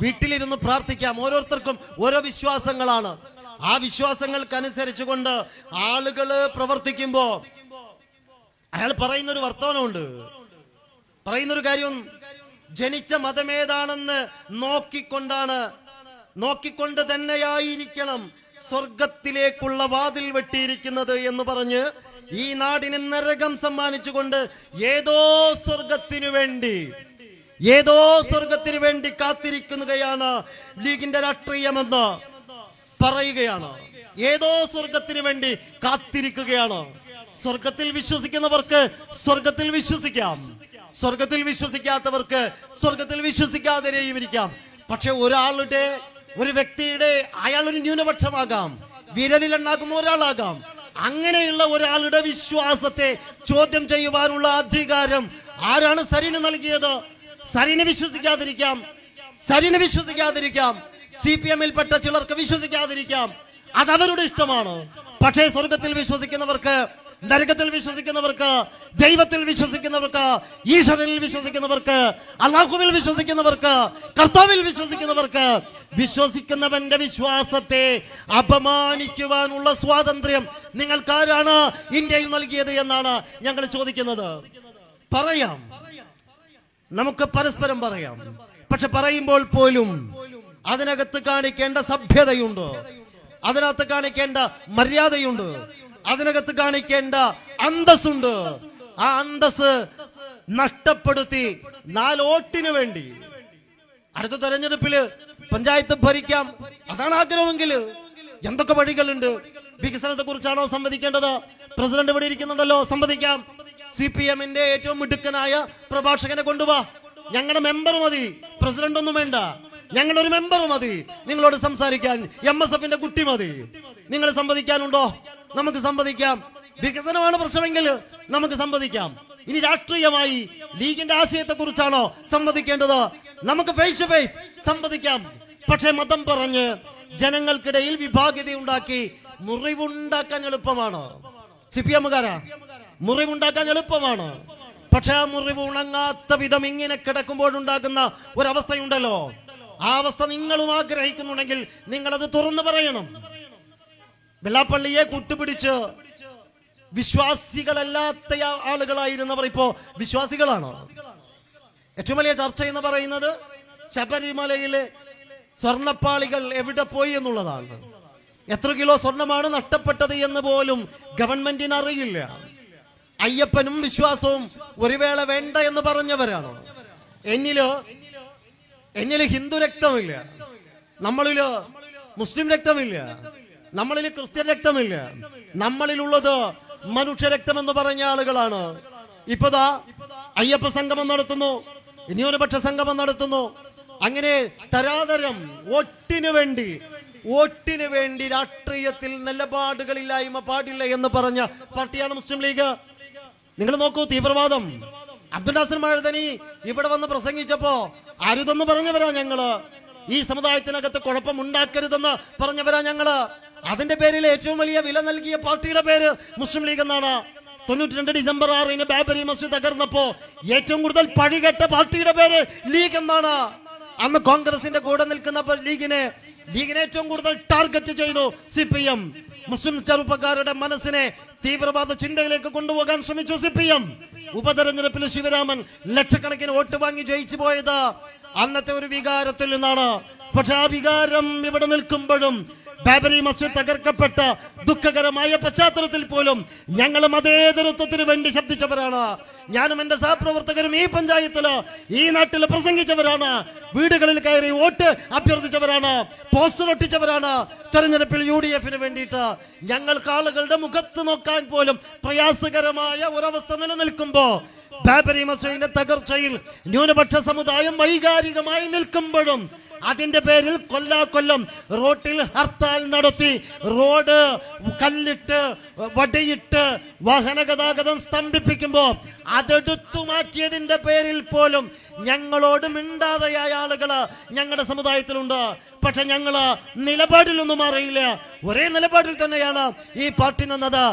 വീട്ടിലിരുന്ന് പ്രാർത്ഥിക്കാം. ഓരോരുത്തർക്കും ഓരോ വിശ്വാസങ്ങളാണ്. ആ വിശ്വാസങ്ങൾക്കനുസരിച്ചുകൊണ്ട് ആളുകൾ പ്രവർത്തിക്കുമ്പോ അയാൾ പറയുന്നൊരു വർത്തമാനമുണ്ട്. പറയുന്നൊരു കാര്യം ജനിച്ച മതമേതാണെന്ന് നോക്കിക്കൊണ്ടാണ്. നോക്കിക്കൊണ്ട് തന്നെയായിരിക്കണം സ്വർഗത്തിലേക്കുള്ള വാതിൽ വെട്ടിയിരിക്കുന്നത് എന്ന് പറഞ്ഞ് ഈ നാടിന് നരകം സമ്മാനിച്ചുകൊണ്ട് ഏതോ സ്വർഗത്തിനു വേണ്ടി ഏതോ സ്വർഗത്തിന് വേണ്ടി കാത്തിരിക്കുകയാണ് ലീഗിന്റെ രാഷ്ട്രീയമെന്ന് പറയുകയാണ്. ഏതോ സ്വർഗത്തിന് വേണ്ടി കാത്തിരിക്കുകയാണ്. സ്വർഗത്തിൽ വിശ്വസിക്കുന്നവർക്ക് സ്വർഗത്തിൽ വിശ്വസിക്കാം. സ്വർഗത്തിൽ വിശ്വസിക്കാത്തവർക്ക് സ്വർഗത്തിൽ വിശ്വസിക്കാതെയും ഇരിക്കാം. പക്ഷെ ഒരാളുടെ ഒരു വ്യക്തിയുടെ അയാൾ ഒരു ന്യൂനപക്ഷമാകാം. വിരലിൽ എണ്ണാക്കുന്ന ഒരാളാകാം. അങ്ങനെയുള്ള ഒരാളുടെ വിശ്വാസത്തെ ചോദ്യം ചെയ്യുവാനുള്ള അധികാരം ആരാണ് സരിന് നൽകിയത്? സരിന് വിശ്വസിക്കാതിരിക്കാം. സരിനെ വിശ്വസിക്കാതിരിക്കാം. സി പി എമ്മിൽപ്പെട്ട ചിലർക്ക് വിശ്വസിക്കാതിരിക്കാം. അത് അവരുടെ ഇഷ്ടമാണ്. പക്ഷേ സ്വർഗത്തിൽ വിശ്വസിക്കുന്നവർക്ക് നരകത്തിൽ വിശ്വസിക്കുന്നവർക്ക് ദൈവത്തിൽ വിശ്വസിക്കുന്നവർക്ക് ഈശ്വരനിൽ വിശ്വസിക്കുന്നവർക്ക് അള്ളാഹുവിൽ വിശ്വസിക്കുന്നവർക്ക് കർത്താവിൽ വിശ്വസിക്കുന്നവർക്ക് വിശ്വസിക്കുന്നവന്റെ വിശ്വാസത്തെ അപമാനിക്കുവാനുള്ള സ്വാതന്ത്ര്യം നിങ്ങൾക്കാരാണ് ഇന്ത്യയിൽ നൽകിയത് എന്നാണ് ഞങ്ങൾ ചോദിക്കുന്നത്. പറയാം. നമുക്ക് പരസ്പരം പറയാം. പക്ഷെ പറയുമ്പോൾ പോലും അതിനകത്ത് കാണിക്കേണ്ട സഭ്യതയുണ്ട്. അതിനകത്ത് കാണിക്കേണ്ട മര്യാദയുണ്ട്. അതിനകത്ത് കാണിക്കേണ്ട അന്തസ്സുണ്ട്. ആ അന്തസ് നഷ്ടപ്പെടുത്തി നാലോട്ടിനു വേണ്ടി അടുത്ത തെരഞ്ഞെടുപ്പിൽ പഞ്ചായത്ത് ഭരിക്കാം. അതാണ് ആഗ്രഹമെങ്കിൽ എന്തൊക്കെ വഴികളുണ്ട്? വികസനത്തെ കുറിച്ചാണോ സംവദിക്കേണ്ടത്? പ്രസിഡന്റ് ഇവിടെ ഇരിക്കുന്നുണ്ടല്ലോ സംവദിക്കാം. സി പി എമ്മിന്റെ ഏറ്റവും മിടുക്കനായ പ്രഭാഷകനെ കൊണ്ടുവാ. ഞങ്ങളുടെ മെമ്പർ മതി. പ്രസിഡന്റ് ഒന്നും വേണ്ട. ഞങ്ങളുടെ ഒരു മെമ്പർ മതി. നിങ്ങളോട് സംസാരിക്കാൻ എം എസ് എഫിന്റെ കുട്ടി മതി. നിങ്ങൾ സംവദിക്കാനുണ്ടോ? നമുക്ക് സംവദിക്കാം. വികസനമാണ് പ്രശ്നമെങ്കിൽ നമുക്ക് സംവദിക്കാം. ഇനി രാഷ്ട്രീയമായി ലീഗിന്റെ ആശയത്തെ കുറിച്ചാണോ സംവദിക്കേണ്ടത്? നമുക്ക് ഫേസ് ടു ഫേസ് സംവദിക്കാം. പക്ഷെ മതം പറഞ്ഞ് ജനങ്ങൾക്കിടയിൽ വിഭാഗ്യത ഉണ്ടാക്കി മുറിവുണ്ടാക്കാൻ എളുപ്പമാണ്. സി പി എമ്മുകാരാ മുറിവുണ്ടാക്കാൻ എളുപ്പമാണ്. പക്ഷെ ആ മുറിവ് ഉണങ്ങാത്ത വിധം ഇങ്ങനെ കിടക്കുമ്പോഴുണ്ടാകുന്ന ഒരവസ്ഥയുണ്ടല്ലോ. ആ അവസ്ഥ നിങ്ങളും ആഗ്രഹിക്കുന്നുണ്ടെങ്കിൽ നിങ്ങൾ അത് തുറന്നു പറയണം. വെള്ളാപ്പള്ളിയെ കൂട്ടുപിടിച്ച് വിശ്വാസികളല്ലാത്ത ആളുകളായിരുന്നവർ ഇപ്പോ വിശ്വാസികളാണ്. ഏറ്റവും വലിയ ചർച്ച എന്ന് പറയുന്നത് ശബരിമലയിലെ സ്വർണപ്പാളികൾ എവിടെ പോയി എന്നുള്ളതാണ്. എത്ര കിലോ സ്വർണമാണ് നഷ്ടപ്പെട്ടത് എന്ന് പോലും ഗവൺമെന്റിന് അറിയില്ല അയ്യപ്പനും വിശ്വാസവും ഒരു വേള വേണ്ട എന്ന് പറഞ്ഞവരാണ്. എന്നിലോ എന്നിൽ ഹിന്ദു രക്തമില്ല. നമ്മളിൽ മുസ്ലിം രക്തമില്ല. നമ്മളിൽ ക്രിസ്ത്യൻ രക്തമില്ല. നമ്മളിലുള്ളത് മനുഷ്യ രക്തം എന്ന് പറഞ്ഞ ആളുകളാണ്. ഇപ്പതാ അയ്യപ്പ സംഗമം നടത്തുന്നു. ഇനിയൊരു പക്ഷെ സംഗമം നടത്തുന്നു. അങ്ങനെ തരാതരം വോട്ടിനു വേണ്ടി വോട്ടിന് വേണ്ടി രാഷ്ട്രീയത്തിൽ നിലപാടുകളില്ലായ്മ പാടില്ല എന്ന് പറഞ്ഞ പാർട്ടിയാണ് മുസ്ലിം ലീഗ്. നിങ്ങൾ നോക്കൂ തീവ്രവാദം. അബ്ദുൽ നാസർ മഴതനി ഇവിടെ വന്ന് പ്രസംഗിച്ചപ്പോ അരുതെന്ന് പറഞ്ഞവരാ ഞങ്ങൾ. ഈ സമുദായത്തിനകത്ത് കുഴപ്പം ഉണ്ടാക്കരുതെന്ന് പറഞ്ഞവരാ ഞങ്ങൾ. അതിന്റെ പേരിൽ ഏറ്റവും വലിയ വില നൽകിയ പാർട്ടിയുടെ പേര് മുസ്ലിം ലീഗ് എന്നാണ്. തൊണ്ണൂറ്റി രണ്ട് ഡിസംബർ ആറിന് ബാബരി മസ്ജിദ് തകർന്നപ്പോ ഏറ്റവും കൂടുതൽ പഴികെട്ട പാർട്ടിയുടെ പേര് ലീഗ് എന്നാണ്. അന്ന് കോൺഗ്രസിന്റെ കൂടെ നിൽക്കുന്ന ലീഗിനെ ലീഗിനെ ഏറ്റവും കൂടുതൽ ടാർഗറ്റ് ചെയ്തു സി പി എം മുസ്ലിം ചെറുപ്പക്കാരുടെ മനസ്സിനെ തീവ്രവാദ ചിന്തയിലേക്ക് കൊണ്ടുപോകാൻ ശ്രമിച്ചു സി പി എം ഉപതെരഞ്ഞെടുപ്പിൽ ശിവരാമൻ ലക്ഷക്കണക്കിന് വോട്ട് വാങ്ങി ജയിച്ചു പോയത് അന്നത്തെ ഒരു വികാരത്തിൽ നിന്നാണ്. പക്ഷെ ആ വികാരം ഇവിടെ നിൽക്കുമ്പോഴും ബാബരി മസ്ജിദ് തകർക്കപ്പെട്ട ദുഃഖകരമായ പശ്ചാത്തലത്തിൽ പോലും ഞങ്ങളും അതേ മതേതരത്വത്തിന് വേണ്ടി ശബ്ദിച്ചവരാണ്. ഞാനും എന്റെ സഹപ്രവർത്തകരും ഈ പഞ്ചായത്തിൽ ഈ നാട്ടിൽ പ്രസംഗിച്ചവരാണ്. വീടുകളിൽ കയറി വോട്ട് അഭ്യർത്ഥിച്ചവരാണ്. പോസ്റ്റർ ഒട്ടിച്ചവരാണ്. തെരഞ്ഞെടുപ്പിൽ യു ഡി എഫിന് വേണ്ടിയിട്ട് ഞങ്ങൾക്ക് ആളുകളുടെ മുഖത്ത് നോക്കാൻ പോലും പ്രയാസകരമായ ഒരവസ്ഥ നിലനിൽക്കുമ്പോ ബാബരി മസ്ജിദിന്റെ തകർച്ചയിൽ ന്യൂനപക്ഷ സമുദായം വൈകാരികമായി നിൽക്കുമ്പോഴും അതിന്റെ പേരിൽ കൊല്ലാ കൊല്ലം റോട്ടിൽ ഹർത്താൽ നടത്തി. റോഡ് കല്ലിട്ട് വടിയിട്ട് വാഹന ഗതാഗതം സ്തംഭിപ്പിക്കുമ്പോ അതെടുത്തു മാറ്റിയതിന്റെ പേരിൽ പോലും ഞങ്ങളോട് മിണ്ടാതെയായ ആളുകൾ ഞങ്ങളുടെ സമുദായത്തിലുണ്ട്. പക്ഷെ ഞങ്ങൾ നിലപാടിലൊന്നും അറിയില്ല ഒരേ നിലപാടിൽ തന്നെയാണ് ഈ പാർട്ടി നിന്നത്.